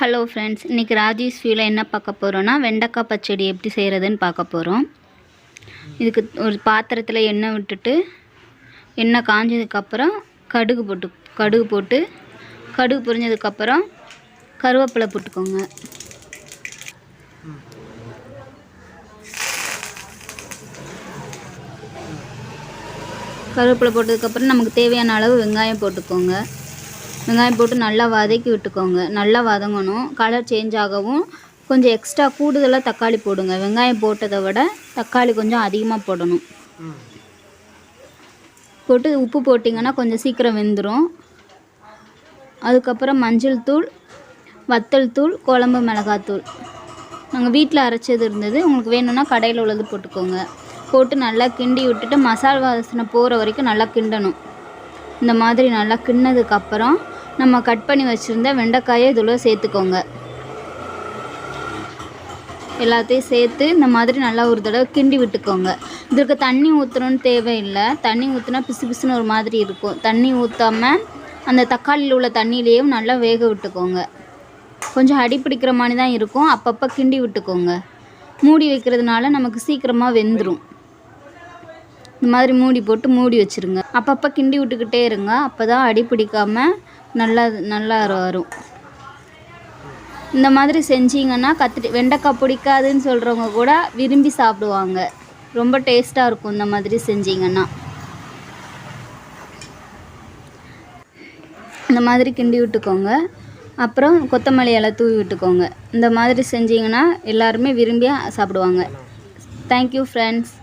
Hello friends இன்றைக்கி ராஜேஷ் வியூவில் என்ன பார்க்க போகிறோன்னா வெண்டைக்காய் பச்சடி எப்படி செய்கிறதுன்னு பார்க்க போகிறோம் இதுக்கு ஒரு பாத்திரத்தில் எண்ணெய் விட்டுட்டு எண்ணெய் காஞ்சதுக்கப்புறம் கடுகு போட்டு கடுகு போட்டு கடுகு பொரிஞ்சதுக்கப்புறம் கருவேப்பிலை போட்டுக்கோங்க. கருவேப்பிலை போட்டதுக்கப்புறம் நமக்கு தேவையான அளவு வெங்காயம் போட்டுக்கோங்க. வெங்காயம் போட்டு நல்லா வதக்கி விட்டுக்கோங்க. நல்லா வதங்கணும். கலர் சேஞ்ச் ஆகவும் கொஞ்சம் எக்ஸ்ட்ரா கூடுதலாக தக்காளி போடுங்க. வெங்காயம் போட்டதை விட தக்காளி கொஞ்சம் அதிகமாக போடணும். போட்டு உப்பு போட்டிங்கன்னா கொஞ்சம் சீக்கிரம் வெந்துடும் அதுக்கப்புறம் மஞ்சள் தூள் வத்தல் தூள் குழம்பு மிளகாத்தூள் நாங்கள் வீட்டில் அரைச்சது இருந்தது. உங்களுக்கு வேணும்னா கடையில் உள்ளது போட்டுக்கோங்க. போட்டு நல்லா கிண்டி விட்டுட்டு மசாலா வாசனை போகிற வரைக்கும் நல்லா கிண்டணும். இந்த மாதிரி நல்லா கிண்ணதுக்கப்புறம் நம்ம கட் பண்ணி வச்சுருந்த வெண்டைக்காயை இதில் சேர்த்துக்கோங்க. எல்லாத்தையும் சேர்த்து இந்த மாதிரி நல்லா ஒரு தடவை கிண்டி விட்டுக்கோங்க. இதற்கு தண்ணி ஊற்றணும்னு தேவையில்லை. தண்ணி ஊற்றினா பிசு பிசுன்னு ஒரு மாதிரி இருக்கும். தண்ணி ஊற்றாமல் அந்த தக்காளியில் உள்ள தண்ணியிலையும் நல்லா வேக விட்டுக்கோங்க. கொஞ்சம் அடி பிடிக்கிற மாதிரி தான் இருக்கும். அப்பப்போ கிண்டி விட்டுக்கோங்க. மூடி வைக்கிறதுனால நமக்கு சீக்கிரமாக வெந்துடும் இந்த மாதிரி மூடி போட்டு மூடி வச்சுருங்க. அப்பப்போ கிண்டி விட்டுக்கிட்டே இருங்க. அப்போ தான் அடி பிடிக்காமல் நல்லா நல்லா வரும். இந்த மாதிரி செஞ்சீங்கன்னா கத்திரி வெண்டைக்காய் பிடிக்காதுன்னு சொல்கிறவங்க கூட விரும்பி சாப்பிடுவாங்க. ரொம்ப டேஸ்ட்டாக இருக்கும் இந்த மாதிரி செஞ்சீங்கன்னா. இந்த மாதிரி கிண்டி விட்டுக்கோங்க. அப்புறம் கொத்தமல்லி இலை தூவி விட்டுக்கோங்க. இந்த மாதிரி செஞ்சீங்கன்னா எல்லாருமே விரும்பி சாப்பிடுவாங்க. Thank you friends